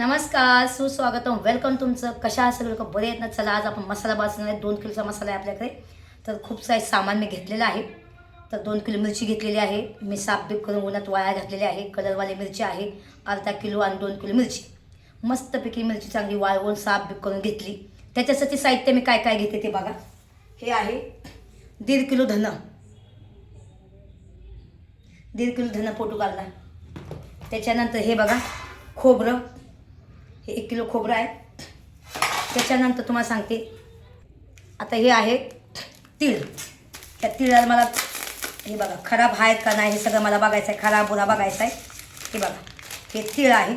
नमस्कार सुस्वागतम. वेलकम तुमचं. कशा असेल सगळे? लोक बरे आहेत ना? चला आज आपण मसाला भाजणार आहे. दोन किलोचा मसाला आहे आपल्याकडे. तर खूप सारे सामान मी घेतलेलं आहे. तर दोन किलो मिरची घेतलेली आहे. मी साप बीप करून उन्हात वाया घातलेली आहे. कलरवाली मिरची आहे. अर्धा किलो आणि दोन किलो मिरची. मस्तपैकी मिरची चांगली वाळवून साफ बीप करून घेतली. त्याच्यासाठी साहित्य मी काय काय घेते ते बघा. हे आहे दीड किलो धन. दीड किलो धन फोटो काढला त्याच्यानंतर हे बघा खोबरं. हे एक किलो खोबरं आहे. त्याच्यानंतर तुम्हाला सांगते. आता हे आहे तीळ. त्या तिळाला मला हे बघा खराब आहेत का नाही हे सगळं मला बघायचं आहे खराब बुरा बघायचा आहे हे बघा हे तीळ आहे.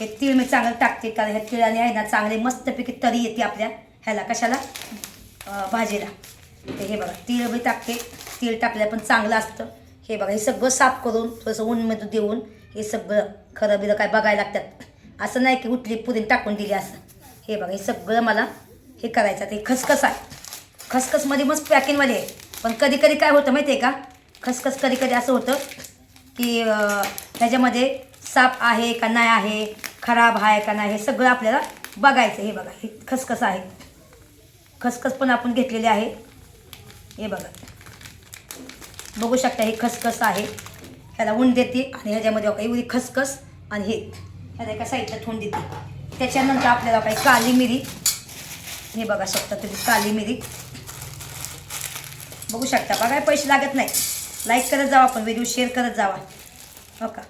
हे तीळ मी चांगलं टाकते कारण ह्या तिळाने आहे ना चांगले मस्तपैकी तरी येते आपल्या ह्याला कशाला? भाजीला. तर हे बघा तीळ मी टाकते. तीळ टाकल्या पण चांगलं असतं. हे बघा हे सगळं साफ करून थोडंसं ऊनमध्ये देऊन हे सगळं खरं बिरं काय बघायला लागतात. असं नाही की उठली पुरी टाकून दिली असं. हे बघा हे सगळं मला हे करायचं ते खसखस आहे. खसखसमध्ये मस्त पॅकिंगमध्ये आहे. पण कधी कधी काय होतं माहिती आहे का? खसखस कधी कधी असं होतं की त्याच्यामध्ये साप आहे का नाही आहे खराब आहे का नाही हे सगळं आपल्याला बघायचं हे बघा हे खसखस आहे. खसखस पण आपण घेतलेली आहे. हे बघा. बघू शकता हे खसखस आहे. ह्याला ऊन देते आणि ह्याच्यामध्ये काही उरी खसखस आणि हे. ह्याला एका साईडला ठेवून देते. त्याच्यानंतर आपल्याला काही काली मिरी. हे बघा शकता तुम्ही काली मिरी. बघू शकता बघा पैसे लागत नाही. लाईक करत जावा आपण व्हिडिओ शेअर करत जावा. हो का?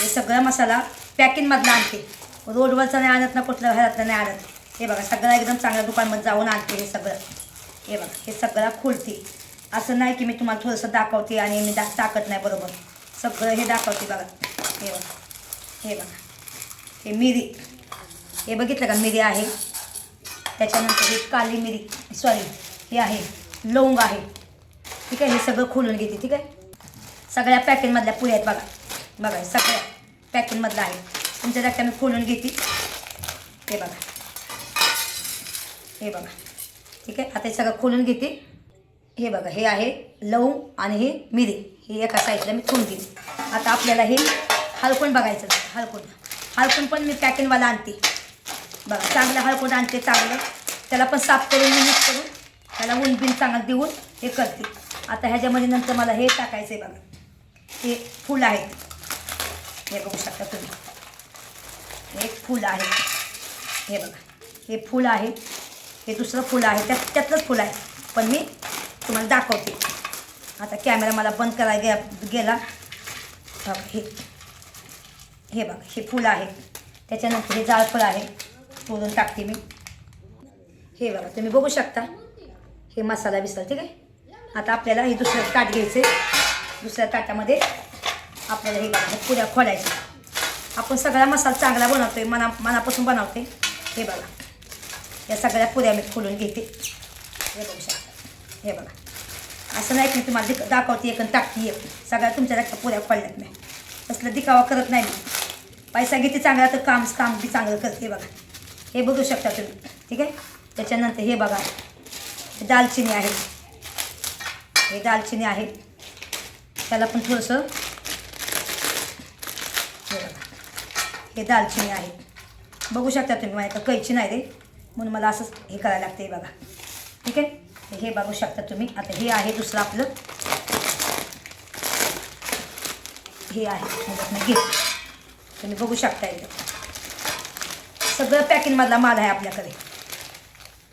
हे सगळा मसाला पॅकिंगमधला आणते. रोडवरचा नाही आणत ना कुठल्या घरातलं नाही आणत. हे बघा सगळं एकदम चांगल्या दुकानमध्ये जाऊन आणते हे सगळं. हे बघा हे सगळं खुलते. असं नाही की मी तुम्हाला थोडंसं दाखवते आणि मी दा टाकत नाही बरोबर. सगळं हे दाखवते बघा. हे बघा. हे बघा. हे मिरी. हे बघितलं का? मिरी आहे. त्याच्यानंतर हे काली मिरी सॉरी हे आहे. लवंग आहे. ठीक आहे? हे सगळं खोलून घेते ठीक आहे? सगळ्या पॅकेटमधल्या पुऱ्या आहेत बघा. बघा सगळ्या पॅकिंगमधलं आहे. तुमच्या मी खोलून घेते. हे बघा. हे बघा. ठीक आहे? आता हे सगळं खोलून घेते. हे बघा हे आहे लवंग आणि हे मिरी. हे एका साईडला मी खोलून घेते. आता आपल्याला हे हलकून बघायचं हलकून. हलकून पण मी पॅकिंगवाला आणते. बघा चांगलं हळकून आणते चांगलं. त्याला पण साफ करून मिक्स करून त्याला ऊन बिन चांगलं देऊन हे करते. आता ह्याच्यामध्ये नंतर मला हे टाकायचं आहे बघा. हे फूल आहे. हे बघू शकता तुम्ही. हे एक फूल आहे. हे बघा. हे फूल आहे. हे दुसरं फूल आहे. त्यात त्यातलंच फूल आहे. पण मी तुम्हाला दाखवते. आता कॅमेरा मला बंद करायला गे गेला. हे. हे बघा हे फुलं आहे. त्याच्यानंतर हे जाळफळ आहे. तोडून टाकते मी. हे बघा तुम्ही बघू शकता. हे मसाला बिसाला ठीक आहे? आता आपल्याला हे दुसरं ताट घ्यायचं दुसऱ्या ताटामध्ये आपल्याला हे बघा पुऱ्या खोलायच्या आपण सगळा मसाला चांगला बनवतोय मना मनापासून बनवते हे बघा. या सगळ्या पुऱ्या मी खोलून घेते. हे बघू शकता. हे बघा. असं नाही की मी तुम्हाला दिक- दाखवते एक आणि टाकते एक. सगळ्या तुमच्या पुऱ्या खोलल्यात नाही तसलं दिखावा करत नाही मी. पैसा घेते चांगला तर काम काम बी चांगलं करते बघा. हे बघू शकता तुम्ही. ठीक आहे? त्याच्यानंतर हे बघा. दालचिनी आहे. हे दालचिनी आहे. त्याला पण थोडंसं हे हे दालचिनी आहे. बघू शकता तुम्ही माझ्या कैची नाही रे. म्हणून मला असंच हे करायला लागते बघा. ठीक आहे? हे बघू शकता तुम्ही. आता हे आहे दुसरं आपलं. हे आहे. गिफ्ट तुम्ही बघू शकता इथं. सगळं पॅकिंगमधला माल आहे आपल्याकडे.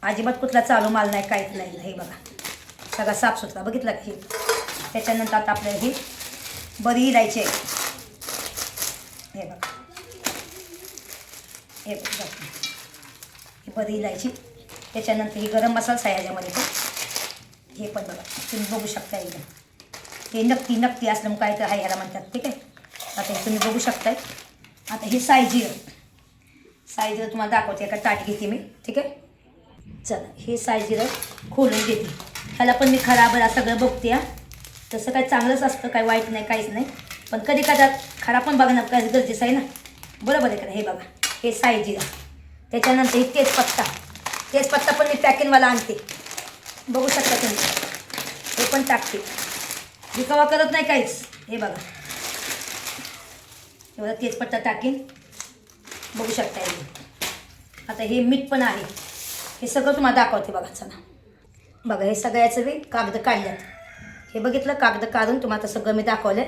अजिबात कुठला चालू माल नाही काहीच नाही हे बघा. सगळा साफसुथरा. बघितला की हे? त्याच्यानंतर आता आपल्याला ही बरी इलायची आहे. हे बघा. हे बघा. ही बरी इलायची त्याच्यानंतर ही गरम मसाला आहे याच्यामध्ये पण. हे पण बघा. तुम्ही बघू शकता एकदम हे नक्की नक्की असल्यामुळे काय तर आहे ह्याला म्हणतात. ठीक आहे? आता हे तुम्ही बघू शकताय. आता हे सायजिरं सायजिरं तुम्हाला दाखवते एका ताट घेते मी ठीक आहे? चला हे सायजिरं खोलून घेते. ह्याला पण मी खराब सगळं बघते हा. तसं काय चांगलंच असतं काय वाईट नाही काहीच नाही. पण कधी कदा खराब पण बघणं काय गरजेचं आहे ना? बरोबर आहे का हे बघा हे सायजिरा त्याच्यानंतर हे तेजपत्ता. तेजपत्ता पण मी पॅकिंगवाला आणते. बघू शकता तुम्ही. हे पण टाकते. दिखावा करत नाही काहीच. हे बघा. एवढा तेजपत्ता टाकेन. बघू शकता येईल आता हे मीठ पण आहे. हे सगळं तुम्हाला दाखवते बघा चला. बघा हे सगळ्याचं बी कागद काढल्यात. हे बघितलं कागद काढून तुम्हाला आता सगळं मी दाखवलं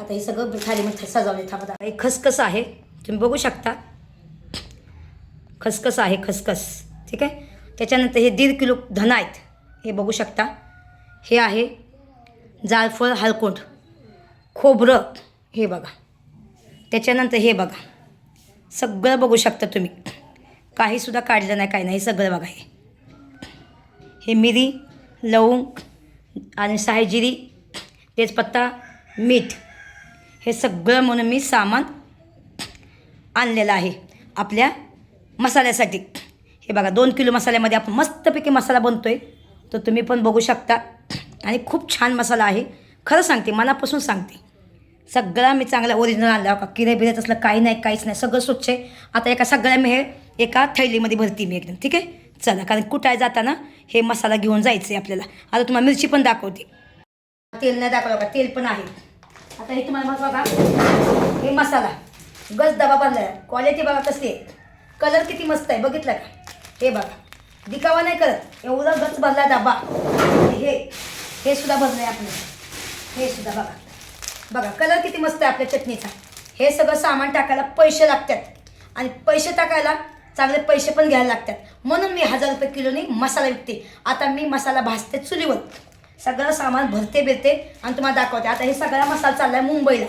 आता हे सगळं थाली मध्ये सजावले थांबा हे खसखस आहे. तुम्ही बघू शकता. खसखस आहे खसखस. ठीक आहे? त्याच्यानंतर हे दीड किलो धन आहेत. हे बघू शकता. हे आहे जायफळ हलकोंड. खोबरं. हे बघा. त्याच्यानंतर हे बघा. सगळं बघू शकता तुम्ही. काहीसुद्धा काढलं नाही काही नाही. हे सगळं बघा हे. हे मिरी लवंग आणि सायजिरी तेजपत्ता मीठ. हे सगळं म्हणून मी सामान आणलेलं आहे आपल्या मसाल्यासाठी. हे बघा दोन किलो मसाल्यामध्ये आपण मस्तपैकी मसाला बनतो आहे तर तुम्ही पण बघू शकता. आणि खूप छान मसाला आहे. खरं सांगते मनापासून सांगते. सगळा मी चांगला ओरिजिनल आणला का किरे बिरे तसलं काही नाही काहीच नाही. सगळं स्वच्छ आहे. आता एका सगळ्या मी हे एका थैलीमध्ये भरती मी एकदम ठीक आहे? चला कारण कुठाय जाताना हे मसाला घेऊन जायचं आहे आपल्याला. आता तुम्हाला मिरची पण दाखवते. तेल नाही दाखवलं का तेल पण आहे. आता हे तुम्हाला मग बघा. हे मसाला. गज डबा बांधला क्वालिटी बघा कसली आहे. कलर किती मस्त आहे बघितलं का? हे बघा. दिखावा नाही करत. एवढा गच भरला डबा. हे हे सुद्धा भरलं आहे आपलं हे सुद्धा बघा. बघा कलर किती मस्त आहे आपल्या चटणीचा. हे सगळं सामान टाकायला पैसे लागतात. आणि पैसे टाकायला चांगले पैसे पण घ्यायला लागतात. म्हणून मी हजार रुपये किलोनी मसाला विकते. आता मी मसाला भाजते चुलीवर. सगळं सामान भरते बिरते आणि तुम्हाला दाखवते. आता हे सगळा मसाला चालला आहे मुंबईला.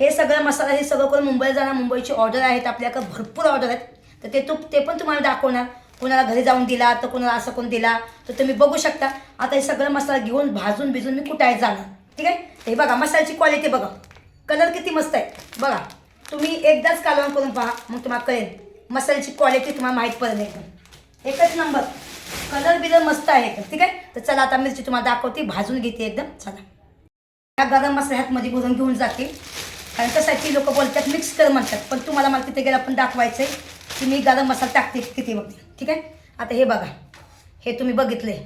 हे सगळं मसाला हे सगळं करून मुंबईला जाणार. मुंबईची ऑर्डर आहेत आपल्याकडे भरपूर ऑर्डर आहेत. तर ते तू ते पण तुम्हाला दाखवणार. कोणाला घरी जाऊन दिला तर कोणाला असं कोण दिला तर तुम्ही बघू शकता. आता हे सगळं मसाला घेऊन भाजून भिजून मी कुठायत जाणार? ठीक आहे? हे बघा मसाल्याची क्वालिटी बघा. कलर किती मस्त आहे. बघा तुम्ही एकदाच कालवण करून पहा मग तुम्हाला कळेल. मसाल्याची क्वालिटी तुम्हाला माहीत पडेल एकदम. एकच नंबर कलर बिलर मस्त आहे एकदम ठीक आहे? तर चला आता मिरची तुम्हाला दाखवते भाजून घेते एकदम. चला. ह्या गरम मसाला ह्यातमध्ये भरून घेऊन जाते. कारण कसं आहे ती लोक बोलतात मिक्स कर म्हणतात. पण तुम्हाला मला तिथे गेला पण दाखवायचं आहे की मी गरम मसाला टाकते किती बघते ठीक आहे? आता हे बघा. हे तुम्ही बघितले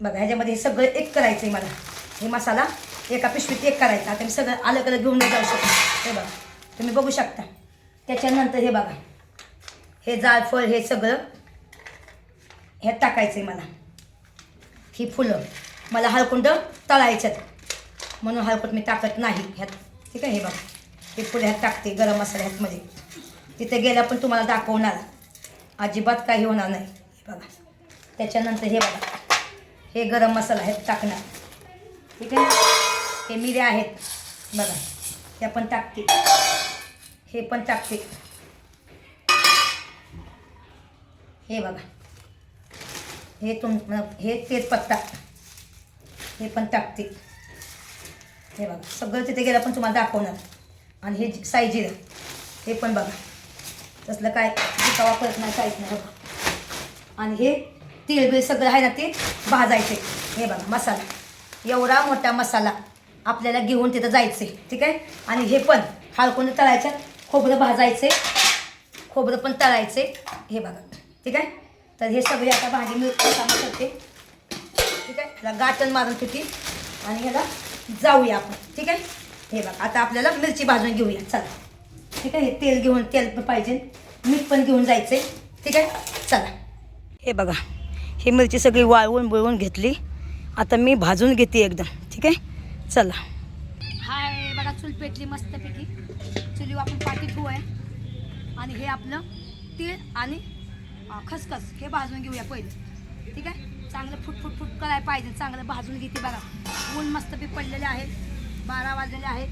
बघा ह्याच्यामध्ये हे सगळं एक करायचं आहे मला. हे मसाला एका पिशवीत एक करायचा. आता मी सगळं अलग अलग घेऊन जाऊ शकतो. हे बघा. तुम्ही बघू शकता. त्याच्यानंतर हे बघा. हे जायफळ हे सगळं ह्यात टाकायचं आहे मला. ही फुलं. मला हळकुंड तळायच्यात म्हणून हळकुंड मी टाकत नाही ह्यात. ठीक आहे? हे बघा. हे फुलं ह्यात टाकते गरम मसाला ह्यातमध्ये. तिथे गेल्या पण तुम्हाला दाखवणार. अजिबात काही होणार नाही. हे बघा. त्याच्यानंतर हे बघा. हे गरम मसाला ह्यात टाकणार. ठीक आहे? हे मिऱ्या आहेत. बघा त्या पण टाकते. हे पण टाकते. हे बघा. हे तुम हे तेजपत्ता. हे पण टाकते. हे बघा सगळं तिथे गेलं पण तुम्हाला दाखवणार. आणि हे साईजिरं हे पण बघा. तसलं काय टिकावा करत नाही काहीच नाही बघा. आणि हे तीळ सगळं आहे ना ते भाजायचे. हे बघा मसाला. एवढा मोठा मसाला आपल्याला घेऊन तिथं जायचे ठीक आहे? आणि हे पण हळकून तळायचं? खोबरं भाजायचे खोबरं पण तळायचे हे बघा ठीक आहे? तर हे सगळी आता भाजी मी कामं करते ठीक आहे? ह्याला गाठण मारून होती आणि ह्याला जाऊया आपण ठीक आहे? हे बघा आता आपल्याला मिरची भाजून घेऊया चला. ठीक आहे? हे तेल घेऊन तेल पण पाहिजे. मीठ पण घेऊन जायचे ठीक आहे? चला. हे बघा ही मिरची सगळी वाळवून बुळवून घेतली. आता मी भाजून घेते एकदम ठीक आहे? चला. हाय बघा चूल पेटली मस्तपैकी चुलीवर आपण पाठी ठेवू आहे. आणि हे आपलं तीळ आणि खसखस हे भाजून घेऊया पहिले. ठीक आहे? चांगलं फुट फुट फुट करायला पाहिजे. चांगलं भाजून घेते बघा. ऊन मस्तपैकी पडलेले आहे. बारा वाजलेले आहेत.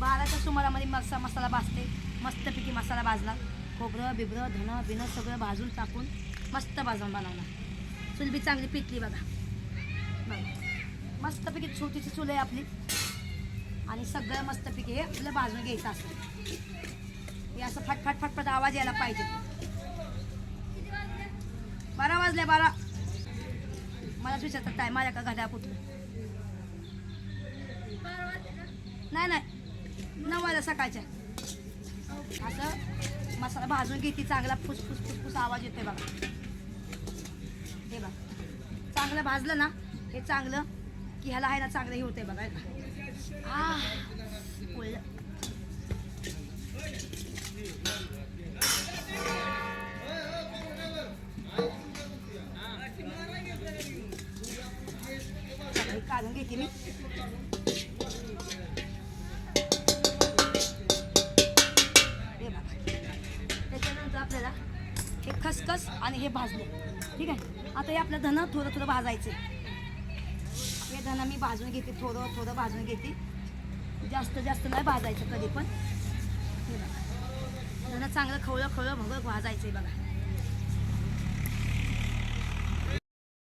बाराच्या सुमारामध्ये मसा मसाला भाजते. मस्तपैकी मसाला भाजला. खोबरं बिबरं धनं बिनं सगळं भाजून टाकून मस्त भाजून बनवला चुलबी चांगली पिटली बघा. मस्तपैकी छोटीशी चूल आहे आपली. आणि सगळं मस्तपैकी हे आपलं भाजून घ्यायचं असं हे असं फटफट फटफट आवाज यायला पाहिजे. बारा वाजले बारा. मलाच विचारतात काय माझ्या का घड्या कुठलं नाही नाही. नऊ वाजता सकाळच्या. असं मसाला भाजून घेते चांगला फुसफुस फुसफुस आवाज येतोय बघा. हे बघा. चांगलं भाजलं ना हे चांगलं की ह्याला आहे ना चांगलं हे होतंय बघा. काढून घेते मी. त्याच्यानंतर आपल्याला हे खसखस आणि हे भाजलं. ठीक आहे? आता हे आपलं धन थोडं थोडं भाजायचं हे धन मी भाजून घेते थोडं थोडं भाजून घेते. जास्त जास्त नाही भाजायचं कधी पण. हे बघा. धन चांगलं खवळं खवळं भगत भाजायचं आहे बघा.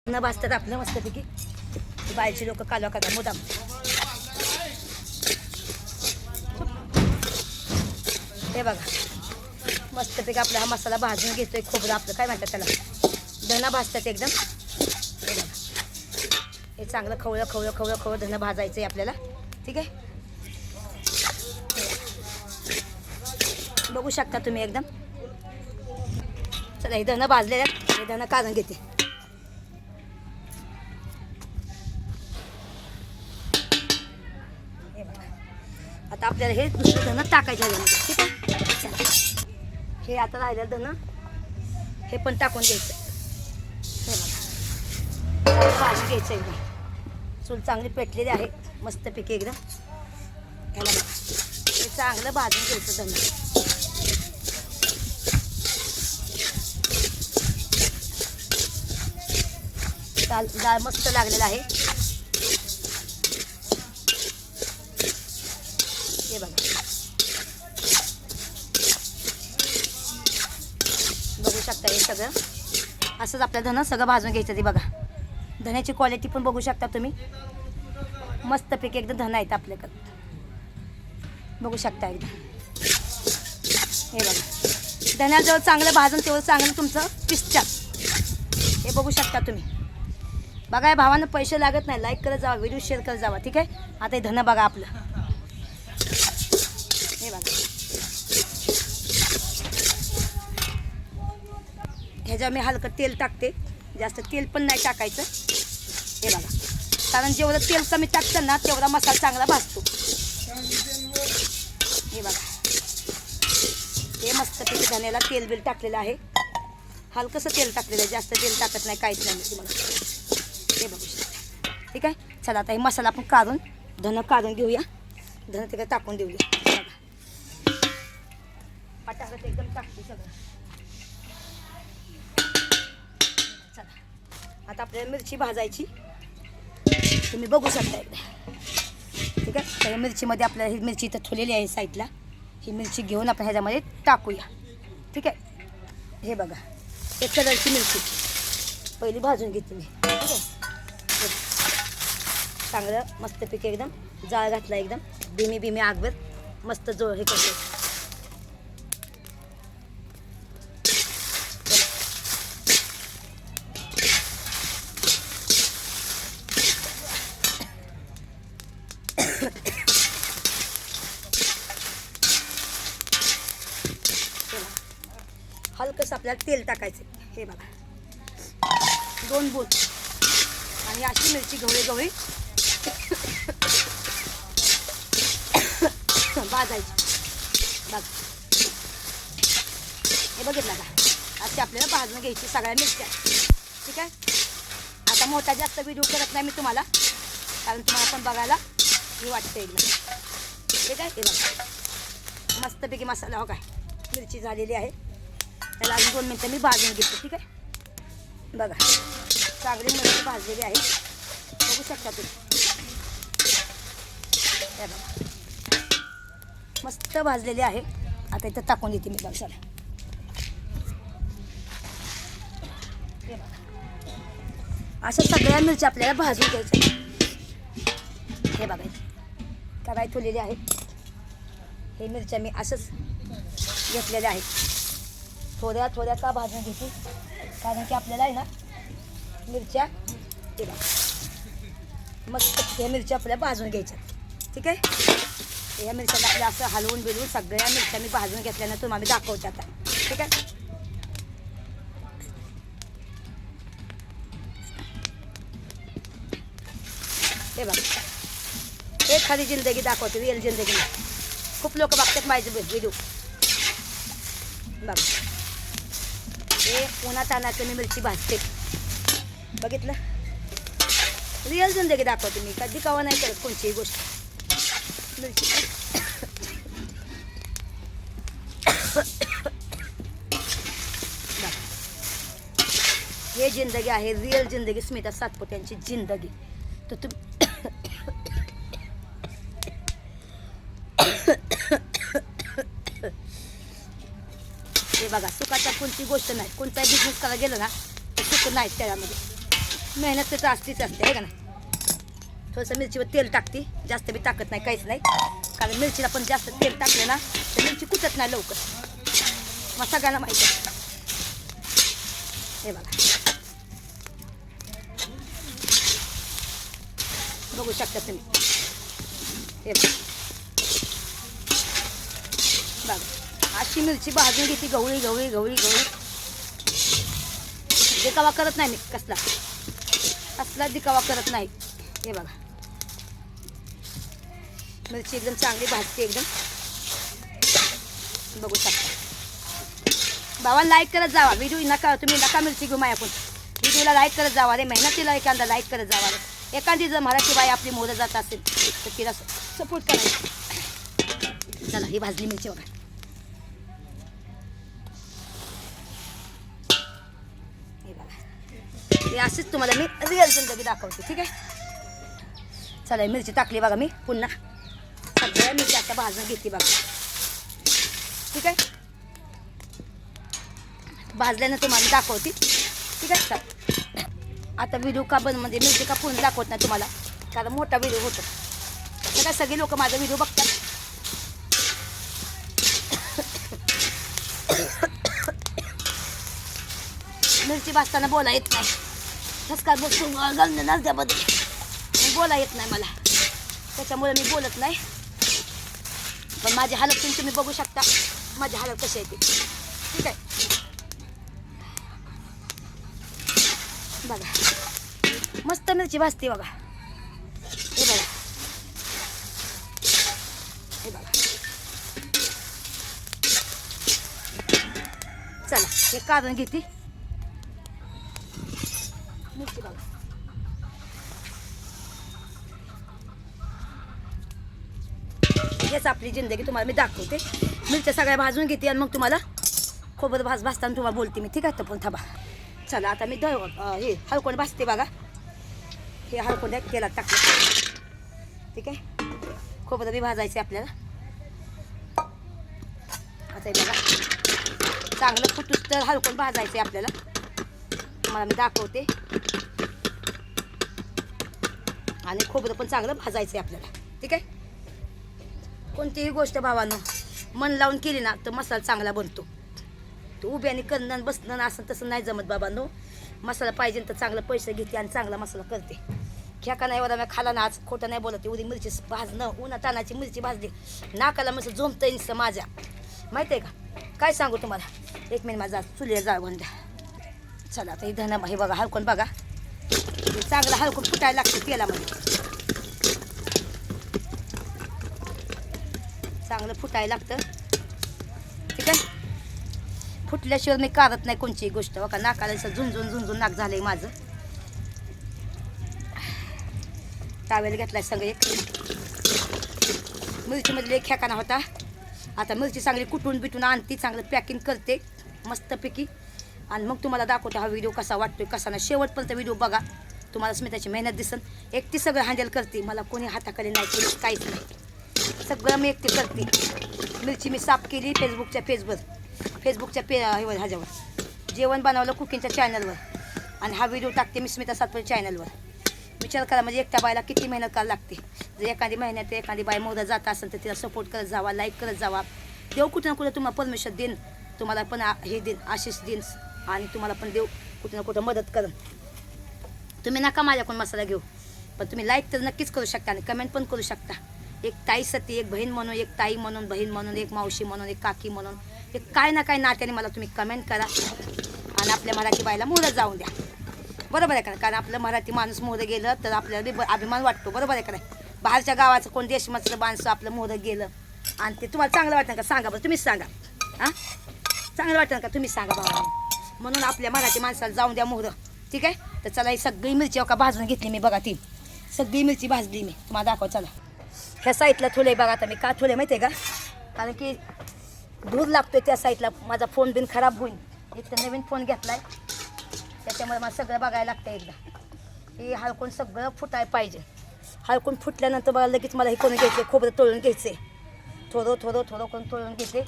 न भाजतात आपलं मस्तपैकी. बाहेरचे लोक कालवा काका मुदाम हे बघा. मस्तपैकी आपला हा मसाला भाजून घेतोय खोबरं आपलं. काय म्हणतात त्याला? धना भाजतात एकदम. हे चांगलं खवळं खवळं खवळं खवळं धनं भाजायचं आहे आपल्याला. ठीक आहे? बघू शकता तुम्ही एकदम. चला हे धनं भाजलेलं आहे. हे धनं काढून घेते. हे आता आपल्याला हे दुसरं धनं टाकायचं आहे ठीक आहे? हे आता राहिलेलं धनं हे पण टाकून द्यायचं हे बघा. भाजून घ्यायचं एकदम चूल चांगली पेटलेली आहे. मस्तपैकी एकदम. एकदा हे चांगलं भाजून घ्यायचं धनं डाळ डाळ मस्त लागलेला आहे. हे बघा. बघू शकता हे सगळं. असंच आपल्या धनं सगळं भाजून घ्यायचं ते बघा. धण्याची क्वालिटी पण बघू शकता तुम्ही. मस्तपैकी एकदम धन आहेत आपल्याकडं. बघू शकता एकदा हे बघा. धण्याजवळ चांगलं भाजून तेवढं चांगलं तुमचं पिस्तात हे बघू शकता तुम्ही. बघा या भावानं पैसे लागत नाही. लाईक करत जावा व्हिडिओ शेअर करत जावा ठीक आहे? आता हे धनं बघा आपलं. हे बघा. ह्याच्यावर मी हलकं तेल टाकते. जास्त तेल पण नाही टाकायचं. हे बघा. कारण जेवढं तेल कमी टाकतं ना तेवढा मसाला चांगला भाजतो. हे बघा. हे मस्त पैकी धण्याला तेल बिल टाकलेलं आहे. हलकंसं तेल टाकलेलं आहे. जास्त तेल टाकत नाही काहीच नाही तुम्हाला. हे बघू शकता. ठीक आहे? चला आता हे मसाला आपण काढून धनं काढून घेऊया. धनं तिकडे टाकून देऊया. बघा एकदम टाकते सगळं. चला. आता आपल्याला मिरची भाजायची. तुम्ही बघू शकता एकदा. ठीक आहे? तर मिरचीमध्ये आपल्याला ही मिरची इथं ठेवलेली आहे साईडला. ही मिरची घेऊन आपण ह्याच्यामध्ये टाकूया. ठीक आहे? हे बघा. एक कलरची मिरची. पहिली भाजून घेते मी. ठीक आहे? चांगलं मस्तपैकी एकदम. जाळ घातला एकदम. भीमी भीमी आगवर. मस्त जो हे करतो. आपल्याला तेल टाकायचं हे बघा. दोन बोट. आणि अशी मिरची गवळी गवळी भाजायची. बघ. हे बघितलं का? अशी आपल्याला भाजून घ्यायची सगळ्या मिरच्या. ठीक आहे? आता मोठा जास्त व्हिडिओ करत नाही मी तुम्हाला. कारण तुम्हाला पण बघायला हे वाटतं एकदम ठीक आहे? हे बघा. मस्तपैकी मसाला हो काय? मिरची झालेली आहे. त्याला अजून दोन मिनटं मी भाजून घेते ठीक आहे? बघा चांगली मिरची भाजलेली आहे. बघू शकता तुम्ही. हे बघा. मस्त भाजलेली आहे. आता इथं टाकून देते मी बघा अशा सगळ्या मिरच्या आपल्याला भाजून घ्यायच्या. हे बघा कराय ठेवलेली आहे. हे मिरच्या मी असंच घेतलेल्या आहेत. थोड्या थोड्या का भाजून घेते. कारण की आपल्याला आहे ना हे मस्त ह्या मिरच्या आपल्या भाजून ठीक आहे? ह्या मिरच्याला आपल्या असं हलवून बिलवून सगळ्या मिरच्या मी भाजून दाखवते आता. ठीक आहे? हे बघा. ज़िंदगी दाखवते रिअल ज़िंदगी खूप लोक बघतात माझे व्हिडिओ बघा. हे उन्हात आणायचं मी मिरची भाजते. बघितलं? रिअल जिंदगी दाखवते मी. कधी कवा नाही करत कोणतीही गोष्ट. मिरची. हे जिंदगी आहे. रिअल जिंदगी. स्मिता सातपुत्यांची जिंदगी. तर तुम्ही हे बघा सुखाचा कोणती गोष्ट नाही. कोणताही बिझनेस करायला गेलं ना तर सुख नाही त्यामध्ये मेहनत तर असतीच असते आहे का नाही? थोडंसं मिरचीवर तेल टाकते जास्त मी टाकत नाही काहीच नाही. कारण मिरचीला पण जास्त तेल टाकलं ना तर मिरची कुचत नाही लवकर. मग सगळ्यांना माहिती आहे. हे बघा. बघू शकता तुम्ही. हे बघा. अशी मिरची भाजून घेते गवळी गवळी गवळी गवळी. दिकावा करत नाही मी कसला? कसला दिकावा करत नाही. हे बघा. मिरची एकदम चांगली भाजते एकदम. बघू शकता. बाबा लाईक करत जावा. व्हिडिओ नका तुम्ही नका मिरची घुमाय आपण व्हिडिओला लाईक करत जावा रे. मेहनतीला एखादा लाईक करत जावा रे. एखादी जर मराठी बाई आपली मोरं जात असेल तर तिला सपोर्ट करायचं चला ही भाजली मिरची बघा. बघा हे असेच तुम्हाला मी रिअल जिंदगी दाखवते ठीक आहे? चला मिरची टाकली बघा मी पुन्हा. सगळ्या मिरची आता भाजून घेते बघा. ठीक आहे? भाजल्यानं तुम्हाला दाखवते. ठीक आहे? सर आता व्हिडिओ का बंद म्हणजे मिरची का फोन दाखवत नाही तुम्हाला. कारण मोठा व्हिडिओ होतो. तर काय सगळे लोक माझा व्हिडिओ बघतात. मिरची भाजताना बोला येत नाही. ठसका बसून घालणं नाचल्यामध्ये मग बोला येत नाही मला. त्याच्यामुळे मी बोलत नाही. पण माझी हालत पण तुम्ही बघू शकता. माझी हालत कशी आहे ती. ठीक आहे. बघा. मस्त मिरची भाजते बघा. हे बघा. हे बघा. चला हे काढून घेते मिरची बघा हेच आपली जिंदगी तुम्हाला मी दाखवते. मिरच्या सगळ्या भाजून घेते आणि मग तुम्हाला खोबरं भाज भाजताना तुम्हाला बोलते मी. ठीक आहे? तर पण थांबा. चला आता मी द हे हळकोण भाजते बघा. हे हळकोण केला टाकलं ठीक आहे? खोबरं बी भाजायचे आपल्याला. आता बघा. चांगलं फुटूस तर हळकोण भाजायचे आपल्याला. तुम्हाला मी दाखवते. आणि खोबरं पण चांगलं भाजायचं आहे आपल्याला. ठीक आहे? कोणतीही गोष्ट भावानं मन लावून केली ना तर मसाला चांगला बनतो. तो उभ्याने करणं आणि बसणं असं तसं नाही जमत बाबांनो. मसाला पाहिजे तर चांगलं पैसे घेते आणि चांगला मसाला करते. खेका नाही एवढा मी खाला ना आज खोटं नाही बोलत उदी मिरची भाजणं उन्हा तानाची मिरची भाजली. नाकाला मस्त आहे नुसतं माझ्या. माहिती आहे का? काय सांगू तुम्हाला? एक मिनिट माझा चुलीला जाळवून द्या. चला आता हे धन हे बघा हलकून बघा. चांगलं हलकून फुटायला लागतं तेलामध्ये. चांगलं फुटायला लागतं. ठीक आहे? फुटल्याशिवाय मी काढत नाही कोणचीही गोष्ट. बघा नाकाला झुंजून झुंझुन झुंझुन नाक आहे माझं. टावेल घेतलाय सगळं एक. मिरचीमधले एक खेकाना होता. आता मिरची चांगली कुटून बिटून आणते चांगलं पॅकिंग करते. मस्तपैकी. आणि मग तुम्हाला दाखवतो हा व्हिडिओ कसा वाटतोय कसा नाही. शेवटपर्यंत व्हिडिओ बघा. तुम्हाला स्मिताची मेहनत दिसन. एकटी सगळं हँडल करते. मला कोणी हाताखाली नाही काहीच नाही. सगळं मी एकटी करते. मिरची मी साफ केली फेसबुकच्या पेजवर फेसबुकच्या पे ह्यावर ह्याच्यावर. जेवण बनवलं कुकिंगच्या चॅनलवर आणि हा व्हिडिओ टाकते मी स्मिता सातपुरी चॅनलवर विचार करा म्हणजे एकट्या बायला किती मेहनत करावं लागते. जर एखादी महिन्यात एखादी बाय मोदा जात असेल तर तिला सपोर्ट करत जावा लाईक करत जावा. देव कुठं ना कुठं तुम्हाला परमेश्वर देईन. तुम्हाला पण आ- हे देईन आशिष देईन. आणि तुम्हाला पण देव कुठं ना कुठं मदत करेन. तुम्ही नका माझ्याकडून मसाला घेऊ. पण तुम्ही लाईक तर नक्कीच करू शकता आणि कमेंट पण करू शकता. एक ताई सती एक बहीण म्हणून एक ताई म्हणून बहीण म्हणून एक मावशी म्हणून एक काकी म्हणून एक काय ना काय नात्याने मला तुम्ही कमेंट करा. आणि आपल्या मराठी बाईला मोहरं जाऊन द्या. बरोबर आहे का कारण आपलं मराठी माणूस मोहरं गेलं तर आपल्याला अभिमान वाटतो. बरोबर आहे का बाहेरच्या गावाचं कोण देशमाचं माणसं आपलं मोहरं गेलं. आणि ते तुम्हाला चांगलं वाटतं का? सांगा बरं तुम्हीच सांगा. हां चांगलं वाटतं का? तुम्हीच सांगा बाबा. म्हणून आपल्या मराठी माणसाला जाऊन द्या मोहरं ठीक आहे? तर चला ही सगळी मिरची का भाजून घेतली मी. बघा ती. सगळी मिरची भाजली मी. तुम्हाला दाखव चला. ह्या साईटला ठुले बघा आता मी. का ठुले माहिती आहे का? कारण की धूर लागतोय त्या साईटला. माझा फोन बिन खराब होईल इथं नवीन फोन घेतलाय. त्याच्यामुळे मला सगळं बघायला लागतं एकदा. हे हळकून सगळं फुटायला पाहिजे. हळकून फुटल्यानंतर बघा लगेच मला हे करून घ्यायचे खोबरं तळून घ्यायचे थोडं थोडं थोडं करून तळून घेते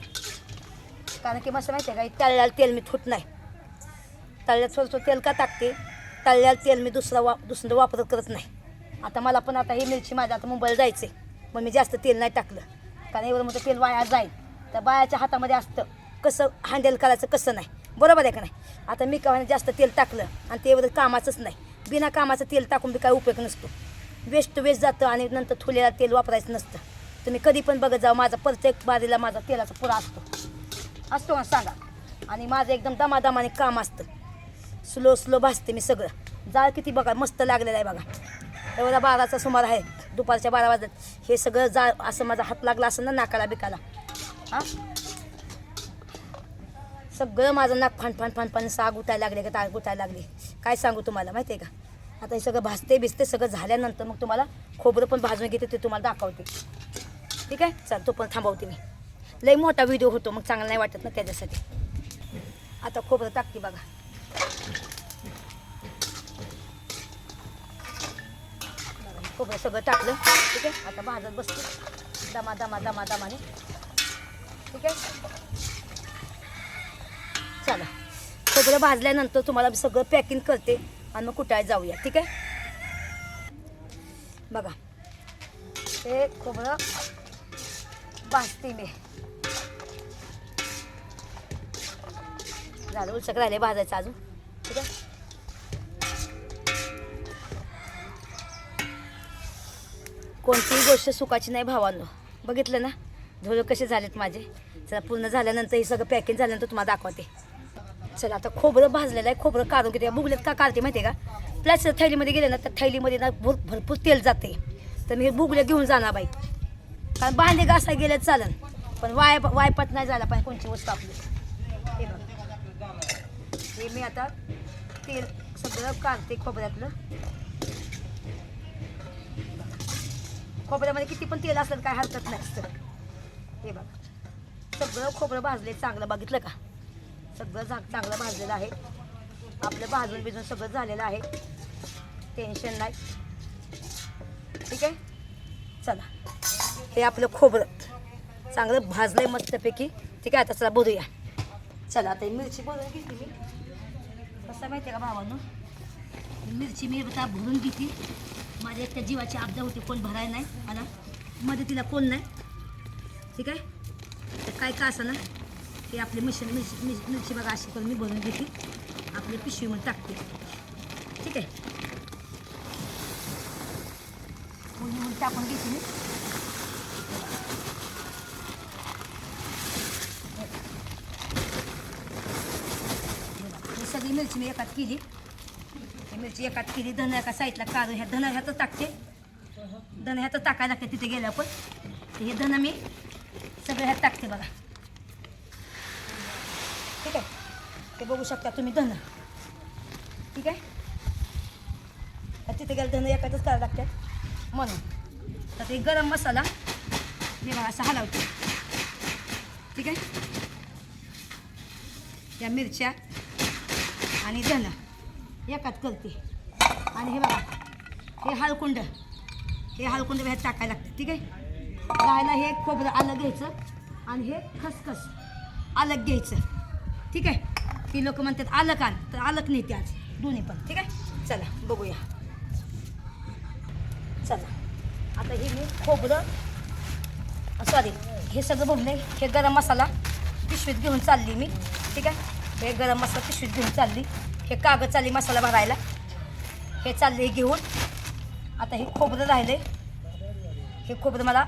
कारण की मस्त माहिती आहे का तळल्याला तेल मी फुट नाही. तळल्यात थोडं थोडं तेल का टाकते? तळल्याला तेल मी दुसरा वा दुसरं वापर करत नाही. आता मला पण आता ही मिरची माझ्या आता मुंबईला जायचे मग मी जास्त तेल नाही टाकलं. कारण एवढं मोठं तेल वाया जाईल. तर बायाच्या हातामध्ये असतं. कसं हँडल करायचं कसं नाही. बरोबर आहे का नाही? आता मी का जास्त तेल टाकलं आणि ते एवढं कामाचंच नाही. बिना कामाचं तेल टाकून बी काय उपयोग नसतो. वेस्ट वेस्ट जातं आणि नंतर थोलेला तेल वापरायचं नसतं. तुम्ही कधी पण बघत जाऊ माझा प्रत्येक बारीला माझा तेलाचा पुरा असतो. असतो का सांगा. आणि माझं एकदम दमादमाने काम असतं. स्लो स्लो भासते मी सगळं. जाळ किती बघा मस्त लागलेलं आहे बघा. एवढा बाराचा सुमार आहे. दुपारच्या बारा वाजत. हे सगळं जा असं माझा हात लागला असं ना नाकाला बिकाला. हां? सगळं माझं नाक फान फान फान फान साग उठायला लागले का ताग उठायला लागले. काय सांगू तुम्हाला माहिती आहे का? आता हे सगळं भाजते भिजते सगळं झाल्यानंतर मग तुम्हाला खोबरं पण भाजून घेते ते तुम्हाला दाखवते. ठीक आहे? चल तो पण थांबवते मी. लई मोठा व्हिडिओ होतो मग चांगला नाही वाटत ना त्याच्यासाठी. आता खोबरं टाकते बघा बघा, खोबरं सगळं टाकलं ठीक आहे? आता भाजत बसते. दमा दमा दमा दमाने. ठीक आहे? चला. खोबरं भाजल्यानंतर तुम्हाला सगळं पॅकिंग करते आणि मग कुठाय जाऊया ठीक आहे? बघा. हे खोबरं भाजते मी. झालं उलसक राहिले भाजायचं अजून. ठीक आहे? कोणतीही गोष्ट सुखाची नाही भावांनो. बघितलं ना? धोळे कसे झालेत माझे. चला पूर्ण झाल्यानंतर हे सगळं पॅकिंग झाल्यानंतर तुम्हाला दाखवते. चला आता खोबरं भाजलेलं आहे. खोबरं काढून घेते. बुगल्यात का काढते माहिती आहे का? प्लॅस्टिक थैलीमध्ये गेले ना तर थैलीमध्ये ना भर भरपूर तेल जाते. तर मी हे बुगल्या घेऊन जाणार बाई. कारण बांधे घासाय गेले चालन. पण वाय वायपात नाही झाला पाहिजे कोणची वस्तू आपली. हे हे मी आता तेल सगळं काढते खोबऱ्यातलं. खोबऱ्यामध्ये किती पण तेल असलं काय हरकत नाही सर हे बघा. सगळं खोबरं भाजले चांगलं बघितलं का? सगळं झा चांगलं भाजलेलं आहे. आपलं भाजून बिजून सगळं झालेलं आहे. टेन्शन नाही. ठीक आहे? चला. हे आपलं खोबरं. चांगलं भाजलं आहे मस्तपैकी. ठीक आहे आता चला बोलूया. चला आता मिरची बोलून घेते मी. कसं माहिती आहे का भावानं? मिरची मी आता भरून घेते. माझ्या त्या जीवाची आपदा होती कोण भराय नाही मला मदतीला कोण नाही. ठीक आहे? तर काय का असं ना ते आपली मिशन मिरची मिरची बघा अशी करून मी भरून घेते. आपली पिशवीमध्ये टाकते. ठीक आहे? म्हणून टाकून घेते मी. सगळी मिरची मी एकात केली. मिरची एकात केली धन एका साईडला काढून ह्या धन ह्यातच टाकते. धन ह्यातच टाकायला लागते तिथे गेल्या पण. तर हे धन मी सगळं ह्यात टाकते बघा. ठीक आहे? ते बघू शकता तुम्ही धन ठीक आहे? तिथे गेलं धन एकातच करावं लागतात म्हणून. तर ते गरम मसाला मी बघा असा हलवते. ठीक आहे? या मिरच्या आणि धन एकात करते आणि हे बघा हे हळकुंड हे हळकुंड ह्यात टाकायला लागतं ठीक आहे? राहायला हे खोबरं आलं घ्यायचं आणि हे खसखस अलग घ्यायचं ठीक आहे? ती लोक म्हणतात अलग आण तर अलग नाही ते आज. दोन्ही पण ठीक आहे? चला बघूया. चला. आता हे मी खोबरं सॉरी हे सगळं बघले हे गरम मसाला पिशवीत घेऊन चालली मी ठीक आहे? हे गरम मसाला पिशवीत घेऊन चालली. हे कागद चालली मसाला भरायला. हे चालले घेऊन. आता हे खोबरं राहिले हे खोबरं मला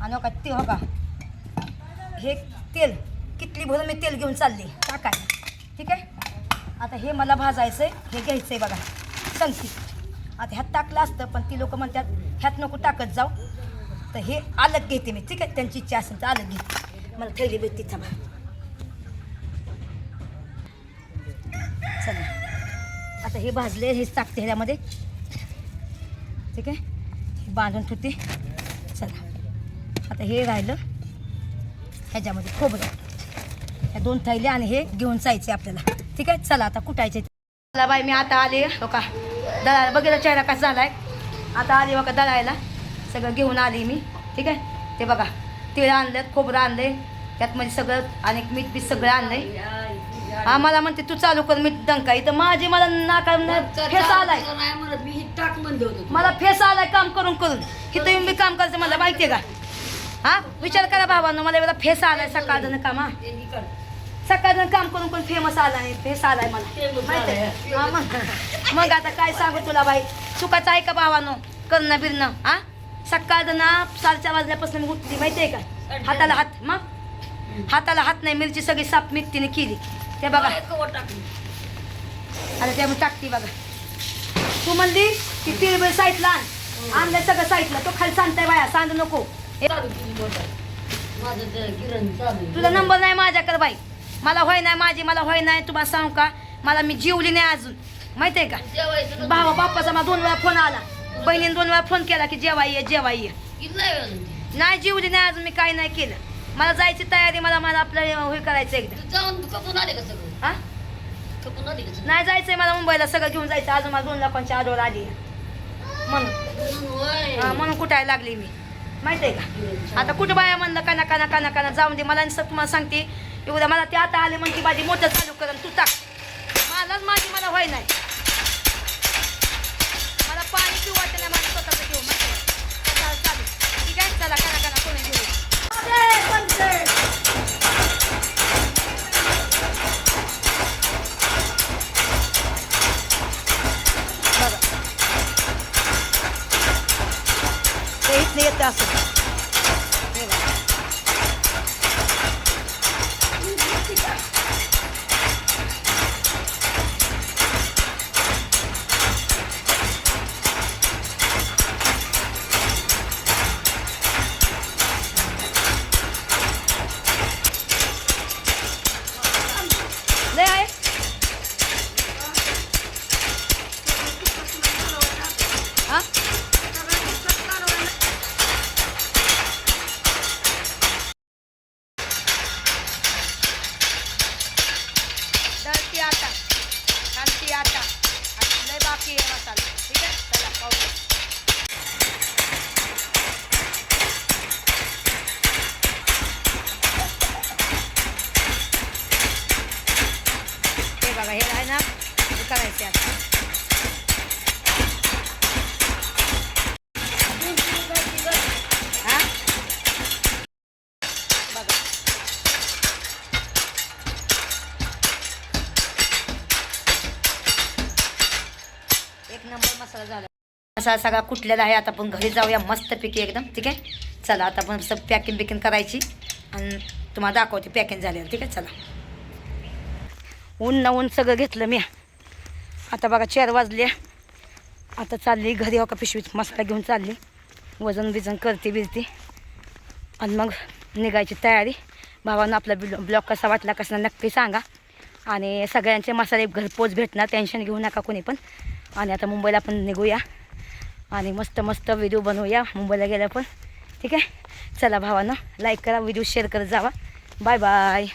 आणि का? ते हो का? हे तेल कितली भरून मी तेल घेऊन चालले. टाकाय ठीक आहे? आता हे मला भाजायचं आहे हे घ्यायचं आहे बघा. संगती. आता ह्यात टाकलं असतं पण ती लोक म्हणतात ह्यात नको टाकत जाऊ. तर हे अलग घेते मी. ठीक आहे? त्यांची इच्छा असेल तर अलग घेते. मला थैली भेटते थांबा. चला. आता हे भाजले हेच टाकते ह्याच्यामध्ये. ठीक आहे? बांधून ठेवते. चला. आता हे राहिलं. ह्याच्यामध्ये खोबरं. ह्या दोन थैले आणि हे घेऊन जायचे आपल्याला. ठीक आहे? चला आता कुठायचे चला बाई मी आता आले. हो का? दळायला बघितला चेहरा कसा आहे आता आले बघा दळायला. सगळं घेऊन आली मी. ठीक आहे? ते बघा. तिळ आणलं खोबरं आणलं त्यात म्हणजे सगळं आणि मीठ बीठ सगळं आणलं हा मला म्हणते तू चालू कर मीठ डंका इथं माझी मला नाका फेस आलाय. नाही म्हणत मी हे टाक म्हणले होते मला फेस आलाय काम करून करून. इथं येऊन मी काम करायचं मला माहितीये का? हा? विचार करा भावानं मला एवढा फेस आलाय सकाळ काम हा? सकाळ काम करून पण फेमस आला नाही फेस आलाय मला. आलाय. हा, मग. मग आता काय सांगू तुला बाई? चुकाचं आहे का भावानं करणं बिरणं हा? सकाळ ना सालच्या वाजल्यापासून मी उठली माहितीये का? हाताला हात मग? हाताला हात नाही मिरची सगळी साप मिरचीने केली. ते बघा. आता त्या टाकते बघा. तू म्हणली की तिळबेळ साईटला आण. आणलं सगळं साईटला. तो खाली सांगताय बाया. सांगू नको. हे. तुझा नंबर नाही माझ्याकडे बाई. मला होय नाही माझी मला होय नाही. तुम्हाला सांगू का? मला मी जीवली नाही अजून. माहिती आहे का भावा बाप्पाचा मला दोन वेळा फोन आला. बहिणीने दोन वेळा फोन केला की जेवा ये जेवा ये. नाही जीवली नाही अजून मी काही नाही केलं. मला जायची तयारी मला मला आपलं हे करायचं एकदा. जाऊन कपून आले का सगळं? हा? कपून आले का सगळं? नाही जायचंय मला मुंबईला सगळं घेऊन जायचं. अजून मला दोन लाखांची आडवर आली. आहे. म्हणून. म्हणून होय. हा, म्हणून कुठायला लागली मी. माहिती आहे का. आता कुठं बाया म्हणलं काना काना काना काना जाऊन दे मला नुसतं तुम्हाला सांगते. एवढ्या मला ते आता आले म्हणते माझी मोटर चालू कर आणि तू टाक. मलाच माझी मला होय नाही. घेऊ बघा ते मसाला सगळा कुठलेला आहे आता आपण घरी जाऊया मस्तपैकी एकदम ठीक आहे? चला आता आपण सब पॅकिंग बिकिंग करायची आणि तुम्हाला दाखवते पॅकिंग झाल्यावर ठीक आहे? चला. ऊन ना ऊन सगळं घेतलं मी. आता बघा चार वाजले. आता चालली घरी हो का पिशवीत मसाला घेऊन चालली. वजन बिजन करते बिरते आणि मग निघायची तयारी. भावानं आपला ब्लॉ ब्लॉग कसा वाटला कसा नक्की सांगा. आणि सगळ्यांचे मसाले घरपोच भेटणार टेन्शन घेऊ नका कोणी पण. आणि आता मुंबईला आपण निघूया. आणि मस्त मस्त व्हिडिओ बनवूया. मुंबईला गेल्या पण. ठीक आहे? चला भावानं लाईक करा व्हिडिओ शेअर करत जावा. Bye bye